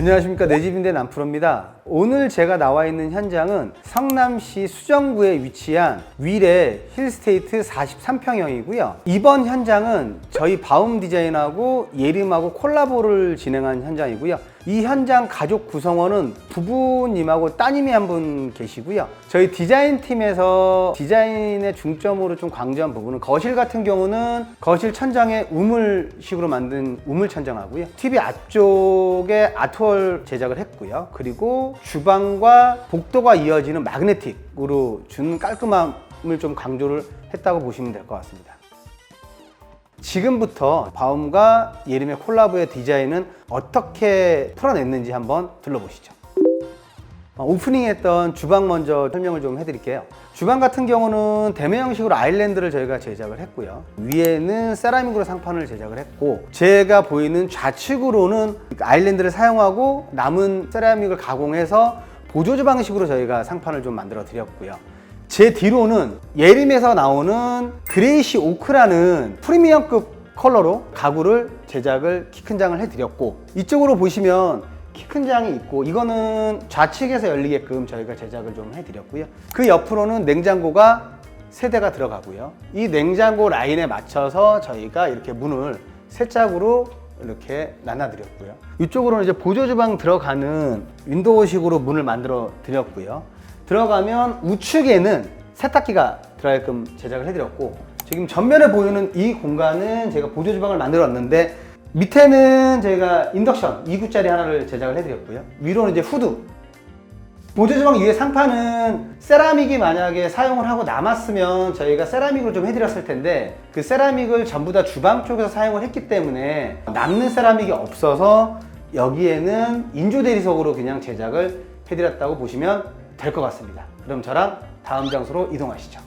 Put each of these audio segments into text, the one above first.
안녕하십니까 내 집인데 남프로입니다. 오늘 제가 나와 있는 현장은 성남시 수정구에 위치한 위례 힐스테이트 43평형이고요. 이번 현장은 저희 바움 디자인하고 예림하고 콜라보를 진행한 현장이고요. 이 현장 가족 구성원은 부부님하고 따님이 한 분 계시고요. 저희 디자인 팀에서 디자인의 중점으로 좀 강조한 부분은 거실 같은 경우는 거실 천장에 우물식으로 만든 우물 천장하고요. TV 앞쪽에 아트월 제작을 했고요. 그리고 주방과 복도가 이어지는 마그네틱으로 준 깔끔함을 좀 강조를 했다고 보시면 될 것 같습니다. 지금부터 바움과 예림의 콜라보의 디자인은 어떻게 풀어냈는지 한번 둘러보시죠. 어, 오프닝 했던 주방 먼저 설명을 좀 해드릴게요. 주방 같은 경우는 대매 형식으로 아일랜드를 저희가 제작을 했고요. 위에는 세라믹으로 상판을 제작을 했고, 제가 보이는 좌측으로는 아일랜드를 사용하고 남은 세라믹을 가공해서 보조주 방식으로 저희가 상판을 좀 만들어 드렸고요. 제 뒤로는 예림에서 나오는 그레이시 오크라는 프리미엄급 컬러로 가구를 제작을 키 큰 장을 해드렸고 이쪽으로 보시면 키 큰 장이 있고 이거는 좌측에서 열리게끔 저희가 제작을 좀 해드렸고요. 그 옆으로는 냉장고가 세 대가 들어가고요. 이 냉장고 라인에 맞춰서 저희가 이렇게 문을 세 짝으로 이렇게 나눠드렸고요. 이쪽으로는 이제 보조 주방 들어가는 윈도우식으로 문을 만들어 드렸고요 들어가면 우측에는 세탁기가 들어가게끔 제작을 해드렸고 지금 전면에 보이는 이 공간은 제가 보조 주방을 만들었는데 밑에는 제가 인덕션 2구짜리 하나를 제작을 해드렸고요. 위로는 이제 후드 보조 주방 위에 상판은 세라믹이 만약에 사용을 하고 남았으면 저희가 세라믹으로 좀 해드렸을 텐데 그 세라믹을 전부 다 주방 쪽에서 사용을 했기 때문에 남는 세라믹이 없어서 여기에는 인조 대리석으로 그냥 제작을 해드렸다고 보시면 될 것 같습니다. 그럼 저랑 다음 장소로 이동하시죠.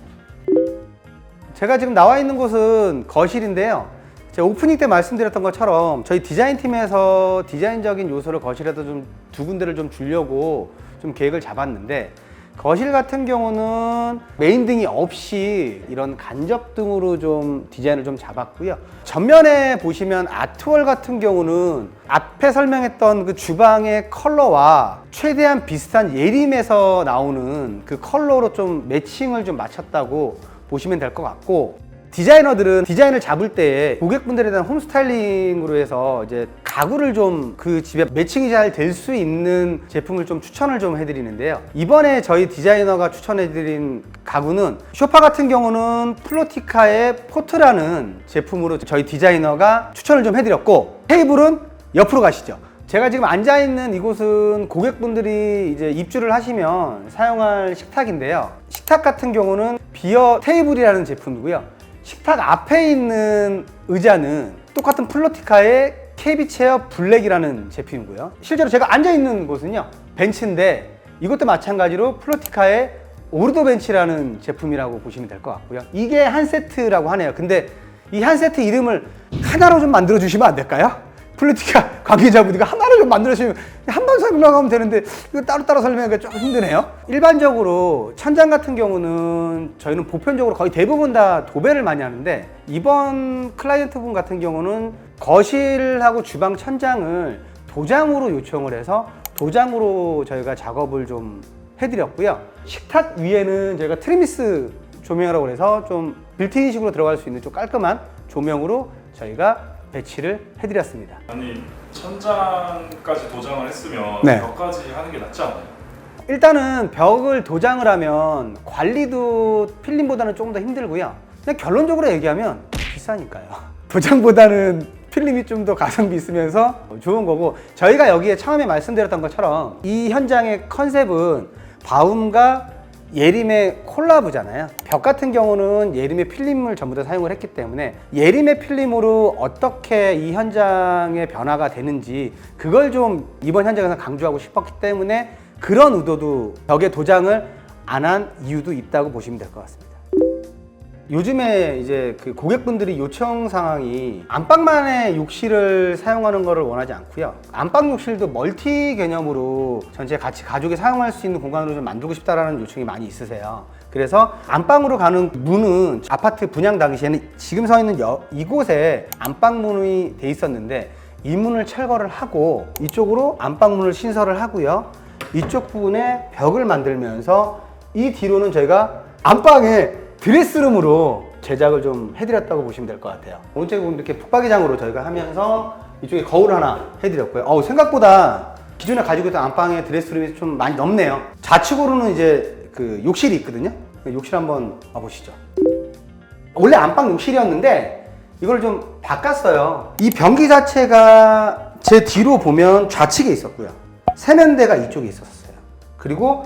제가 지금 나와 있는 곳은 거실인데요. 제가 오프닝 때 말씀드렸던 것처럼 저희 디자인 팀에서 디자인적인 요소를 거실에도 좀 두 군데를 좀 주려고 좀 계획을 잡았는데 거실 같은 경우는 메인 등이 없이 이런 간접 등으로 좀 디자인을 좀 잡았고요. 전면에 보시면 아트월 같은 경우는 앞에 설명했던 그 주방의 컬러와 최대한 비슷한 예림에서 나오는 그 컬러로 좀 매칭을 좀 맞췄다고 보시면 될 것 같고 디자이너들은 디자인을 잡을 때 고객분들에 대한 홈 스타일링으로 해서 이제 가구를 좀 그 집에 매칭이 잘 될 수 있는 제품을 좀 추천을 좀 해드리는데요. 이번에 저희 디자이너가 추천해드린 가구는 쇼파 같은 경우는 플로티카의 포트라는 제품으로 저희 디자이너가 추천을 좀 해드렸고 테이블은 옆으로 가시죠. 제가 지금 앉아 있는 이곳은 고객분들이 이제 입주를 하시면 사용할 식탁인데요. 식탁 같은 경우는 비어 테이블이라는 제품이고요. 식탁 앞에 있는 의자는 똑같은 플로티카의 KB 체어 블랙이라는 제품이고요. 실제로 제가 앉아 있는 곳은요. 벤츠인데 이것도 마찬가지로 플로티카의 오르도 벤치라는 제품이라고 보시면 될 것 같고요. 이게 한 세트라고 하네요. 근데 이 한 세트 이름을 하나로 좀 만들어 주시면 안 될까요? 플루티카 관계자분들이 하나를 좀 만들어주시면 한번 설명하면 되는데 이거 따로따로 설명하기가 조금 힘드네요. 일반적으로 천장 같은 경우는 저희는 보편적으로 거의 대부분 다 도배를 많이 하는데 이번 클라이언트 분 같은 경우는 거실하고 주방 천장을 도장으로 요청을 해서 도장으로 저희가 작업을 좀 해드렸고요. 식탁 위에는 저희가 트리미스 조명이라고 해서 좀 빌트인식으로 들어갈 수 있는 좀 깔끔한 조명으로 저희가 배치를 해드렸습니다. 아니 천장까지 도장을 했으면 네. 벽까지 하는 게 낫지 않아요? 일단은 벽을 도장을 하면 관리도 필름보다는 조금 더 힘들고요. 그냥 결론적으로 얘기하면 비싸니까요. 도장보다는 필름이 좀 더 가성비 있으면서 좋은 거고 저희가 여기에 처음에 말씀드렸던 것처럼 이 현장의 컨셉은 바움과 예림의 콜라보잖아요. 벽 같은 경우는 예림의 필름을 전부 다 사용을 했기 때문에 예림의 필름으로 어떻게 이 현장의 변화가 되는지 그걸 좀 이번 현장에서 강조하고 싶었기 때문에 그런 의도도 벽에 도장을 안 한 이유도 있다고 보시면 될 것 같습니다. 요즘에 이제 그 고객분들이 요청 상황이 안방만의 욕실을 사용하는 것을 원하지 않고요. 안방 욕실도 멀티 개념으로 전체 같이 가족이 사용할 수 있는 공간으로 좀 만들고 싶다라는 요청이 많이 있으세요. 그래서 안방으로 가는 문은 아파트 분양 당시에는 지금 서 있는 여- 이곳에 안방 문이 돼 있었는데 이 문을 철거를 하고 이쪽으로 안방문을 신설을 하고요. 이쪽 부분에 벽을 만들면서 이 뒤로는 저희가 안방에 드레스룸으로 제작을 좀 해드렸다고 보시면 될 것 같아요. 오른쪽에 보면 이렇게 북박이장으로 저희가 하면서 이쪽에 거울 하나 해드렸고요. 어우, 생각보다 기존에 가지고 있던 안방의 드레스룸이 좀 많이 넓네요. 좌측으로는 이제 그 욕실이 있거든요. 그 욕실 한번 와보시죠. 원래 안방 욕실이었는데 이걸 좀 바꿨어요. 이 변기 자체가 제 뒤로 보면 좌측에 있었고요. 세면대가 이쪽에 있었어요. 그리고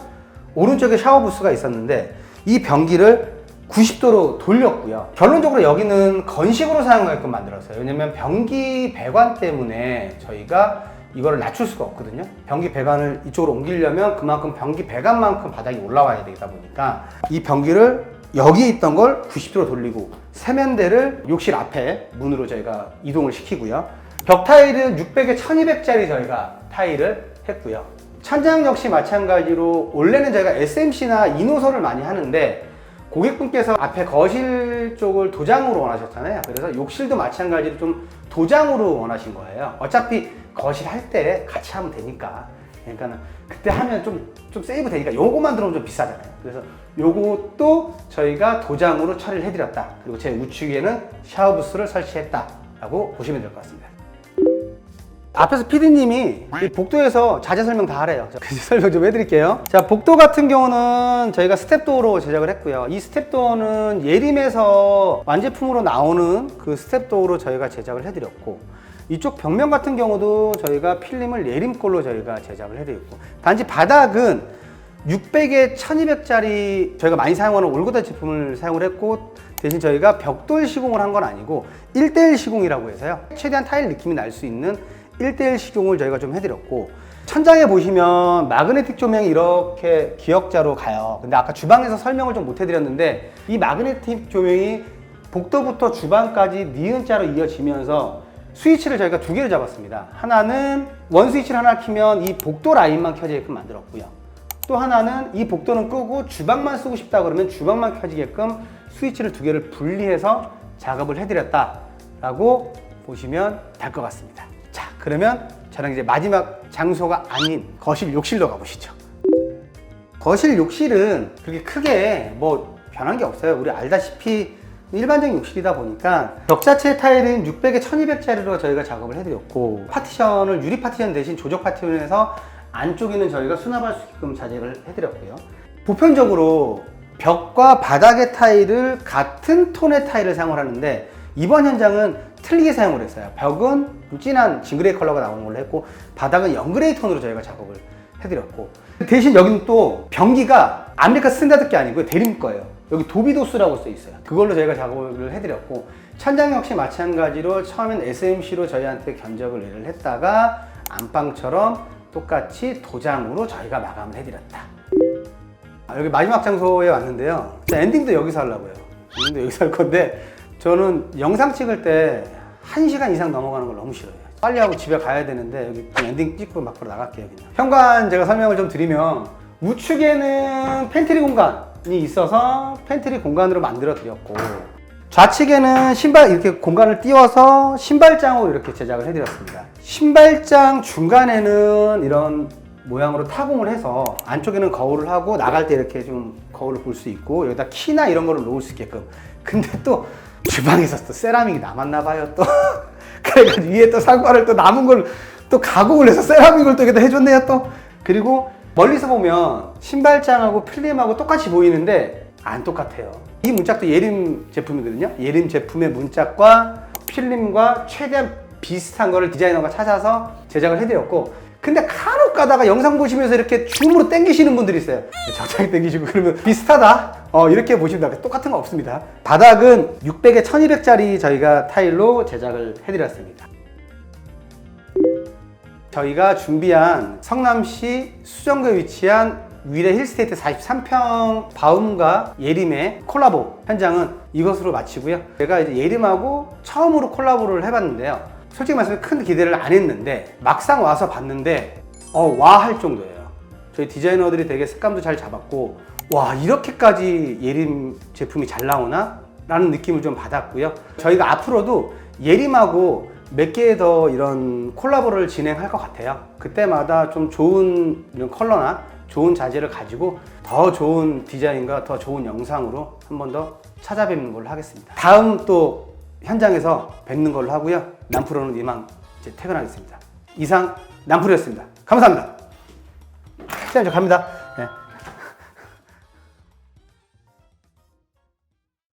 오른쪽에 샤워 부스가 있었는데 이 변기를 90도로 돌렸고요. 결론적으로 여기는 건식으로 사용하게끔 만들었어요. 왜냐면 변기 배관 때문에 저희가 이거를 낮출 수가 없거든요. 변기 배관을 이쪽으로 옮기려면 그만큼 변기 배관만큼 바닥이 올라와야 되다 보니까 이 변기를 여기에 있던 걸 90도로 돌리고 세면대를 욕실 앞에 문으로 저희가 이동을 시키고요. 벽 타일은 600에 1200짜리 저희가 타일을 했고요. 천장 역시 마찬가지로 원래는 저희가 SMC나 이노설을 많이 하는데 고객분께서 앞에 거실 쪽을 도장으로 원하셨잖아요. 그래서 욕실도 마찬가지로 좀 도장으로 원하신 거예요. 어차피 거실 할 때 같이 하면 되니까. 그러니까는 그때 하면 좀, 좀 세이브 되니까 요거만 들어오면 좀 비싸잖아요. 그래서 요것도 저희가 도장으로 처리를 해드렸다. 그리고 제 우측에는 샤워 부스를 설치했다 라고 보시면 될 것 같습니다. 앞에서 PD님이 이 복도에서 자재 설명 다 하래요. 자, 그 설명 좀 해드릴게요. 자, 복도 같은 경우는 저희가 스텝도어로 제작을 했고요. 이 스텝도어는 예림에서 완제품으로 나오는 그 스텝도어로 저희가 제작을 해드렸고, 이쪽 벽면 같은 경우도 저희가 필름을 예림 걸로 저희가 제작을 해드렸고, 단지 바닥은 600에 1200짜리 저희가 많이 사용하는 올고다 제품을 사용을 했고 대신 저희가 벽돌 시공을 한 건 아니고 1대1 시공이라고 해서요 최대한 타일 느낌이 날 수 있는 1대1 시공을 저희가 좀 해드렸고 천장에 보시면 마그네틱 조명이 이렇게 기역자로 가요. 근데 아까 주방에서 설명을 좀 못 해드렸는데 이 마그네틱 조명이 복도부터 주방까지 니은자로 이어지면서 스위치를 저희가 두 개를 잡았습니다. 하나는 원 스위치를 하나 키면 이 복도 라인만 켜지게끔 만들었고요. 또 하나는 이 복도는 끄고 주방만 쓰고 싶다 그러면 주방만 켜지게끔 스위치를 두 개를 분리해서 작업을 해드렸다 라고 보시면 될 것 같습니다. 자, 그러면 저랑 이제 마지막 장소가 아닌 거실 욕실로 가보시죠. 거실 욕실은 그렇게 크게 뭐 변한 게 없어요. 우리 알다시피 일반적인 욕실이다 보니까 벽 자체 타일은 600에 1200짜리로 저희가 작업을 해드렸고 파티션을 유리 파티션 대신 조적 파티션에서 안쪽에는 저희가 수납할 수 있게끔 자재를 해드렸고요. 보편적으로 벽과 바닥의 타일을 같은 톤의 타일을 사용을 하는데 이번 현장은 틀리게 사용을 했어요. 벽은 좀 진한 징그레이 컬러가 나오는 걸로 했고 바닥은 영그레이 톤으로 저희가 작업을 해드렸고 대신 여기는 또 변기가 아메리카 스탠다드 게 아니고 대림 거예요. 여기 도비도스라고 써 있어요. 그걸로 저희가 작업을 해드렸고 천장 역시 마찬가지로 처음엔 SMC로 저희한테 견적을 의뢰를 했다가 안방처럼 똑같이 도장으로 저희가 마감을 해드렸다. 아, 여기 마지막 장소에 왔는데요. 자, 엔딩도 여기서 하려고요. 엔딩도 여기서 할 건데 저는 영상 찍을 때 1시간 이상 넘어가는 걸 너무 싫어요. 빨리 하고 집에 가야 되는데 여기 엔딩 찍고 밖으로 나갈게요 그냥. 현관 제가 설명을 좀 드리면 우측에는 팬트리 공간이 있어서 팬트리 공간으로 만들어 드렸고 좌측에는 신발 이렇게 공간을 띄워서 신발장으로 이렇게 제작을 해드렸습니다. 신발장 중간에는 이런 모양으로 타공을 해서 안쪽에는 거울을 하고 나갈 때 이렇게 좀 거울을 볼 수 있고 여기다 키나 이런 거를 놓을 수 있게끔. 근데 또 주방에서 또 세라믹이 남았나 봐요 또. 그래가지고 위에 또 사과를 또 남은 걸 또 가공을 해서 세라믹을 또 여기다 해줬네요 또. 그리고 멀리서 보면 신발장하고 필름하고 똑같이 보이는데 안 똑같아요. 이 문짝도 예림 제품이거든요. 예림 제품의 문짝과 필름과 최대한 비슷한 거를 디자이너가 찾아서 제작을 해드렸고 근데 간혹 가다가 영상 보시면서 이렇게 줌으로 당기시는 분들이 있어요. 적당히 당기시고 그러면 비슷하다. 어, 이렇게 보시면. 똑같은 거 없습니다. 바닥은 600에 1200짜리 저희가 타일로 제작을 해드렸습니다. 저희가 준비한 성남시 수정구에 위치한 위례 힐스테이트 43평 바움과 예림의 콜라보 현장은 이것으로 마치고요. 제가 이제 예림하고 처음으로 콜라보를 해봤는데요. 솔직히 말씀면 큰 기대를 안 했는데 막상 와서 봤는데 어 와 할 정도예요. 저희 디자이너들이 되게 색감도 잘 잡았고 와 이렇게까지 예림 제품이 잘 나오나? 라는 느낌을 좀 받았고요. 저희가 앞으로도 예림하고 몇 개 더 이런 콜라보를 진행할 것 같아요. 그때마다 좀 좋은 이런 컬러나 좋은 자재를 가지고 더 좋은 디자인과 더 좋은 영상으로 한 번 더 찾아뵙는 걸로 하겠습니다. 다음 또 현장에서 뵙는 걸로 하고요. 남프로는 이만 이제 퇴근하겠습니다. 이상 남프로였습니다. 감사합니다. 시장님 저 갑니다.